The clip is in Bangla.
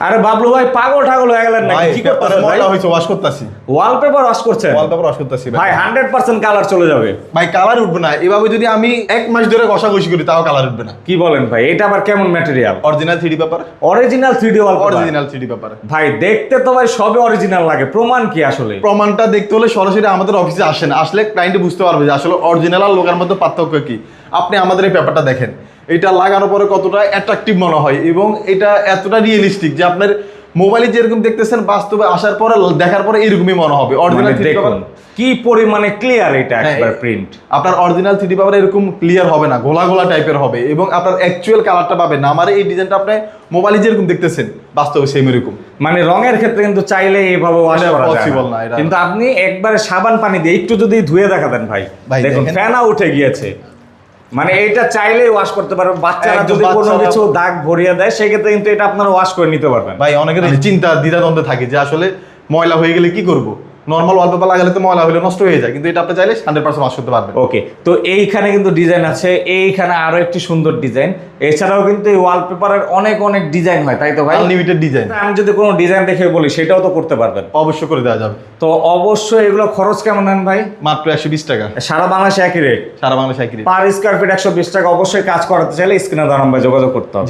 আরে বাবলু ভাই পাগল ঠাগল হয়ে গেলেন নাকি? কি করতেছেন ভাই? হয়েছে ওয়াশ করতেছি। ওয়ালপেপার ওয়াশ করছেন? ওয়ালপেপার ওয়াশ করতেছি ভাই। হান্ড্রেড পার্সেন্ট কালার চলে যাবে। ভাই কালার উঠবে না। এভাবে যদি আমি এক মাস ধরে ঘষাঘষি করি তাও কালার উঠবে না। কি বলেন ভাই এটা আবার কেমন material original three paper original three D wallpaper original three paper ভাই দেখতে তো ভাই সবই অরিজিনাল লাগে। প্রমাণ কি আসলে? প্রমাণটা দেখতে হলে সরাসরি আমাদের অফিসে আসেন। আসলে ক্লায়েন্ট বুঝতে পারবে যে আসলে অরিজিনাল আর লোকের মধ্যে পার্থক্য কি। আপনি আমাদের এই পেপারটা দেখেন। এটা লাগানোর পরে কতটা অ্যাট্রাকটিভ মনে হয় এবং এটা এতটা রিয়েলিস্টিক যে আপনার মোবাইলে যেরকম দেখতেছেন বাস্তবে আসার পরে দেখার পরে এরকমই মনে হবে। মানে অরিজিনাল দেখুন কি পরিমাণে ক্লিয়ার এটা হ্যাঁ, একবার প্রিন্ট আপনার অরিজিনাল থ্রি পেপার এরকম ক্লিয়ার হবে না গোলা গোলা টাইপের হবে এবং আপনার অ্যাকচুয়াল কালারটা পাবেন না। আমার এই ডিজাইনটা আপনি মোবাইলে যেরকম দেখতেছেন বাস্তবে সেম এরকম। মানে রঙের ক্ষেত্রে কিন্তু চাইলে এইভাবে ওয়াশ করা যায় possible না এটা- কিন্তু আপনি একবারে সাবান পানি দিয়ে একটু যদি ধুয়ে দেখাতেন ভাই। দেখেন। ফেনা উঠে গিয়েছে। মানে এটা চাইলেই ওয়াশ করতে পারবেন বাচ্চারা যদি কোনো কিছু দাগ ভরিয়ে দেয় সেক্ষেত্রে কিন্তু এটা আপনারা ওয়াশ করে নিতে পারবেন। ভাই অনেকের চিন্তা দ্বিধাদ্বন্দ্বে থাকে যে আসলে ময়লা হয়ে গেলে কি করব? নর্মাল ওয়ালপেপার লাগালে তো ময়লা হলে নষ্ট হয়ে যায় কিন্তু এটা আপনি চাইলে হান্ড্রেড পার্সেন্ট ওয়াশ করতে পারবেন। ওকে তো এইখানে কিন্তু ডিজাইন আছে এইখানে আরও একটি সুন্দর ডিজাইন এছাড়াও কিন্তু এই ওয়ালপেপারের অনেক অনেক ডিজাইন হয় তাই তো ভাই? আনলিমিটেড ডিজাইন আমি যদি কোনো ডিজাইন দেখে বলি সেটাও তো করতে পারবেন। অবশ্যই করে দেওয়া যাবে। তো অবশ্যই এগুলো খরচ কেমন নেন ভাই? মাত্র একশো বিশ টাকা। সারা বাংলাদেশে একই রেট সারা বাংলাদেশ একই rate। পার স্কোয়ার ফিট একশো বিশ টাকা অবশ্যই কাজ করাতে চাইলে স্ক্রিনে দাঁড়ান ভাই যোগাযোগ করতে হবে।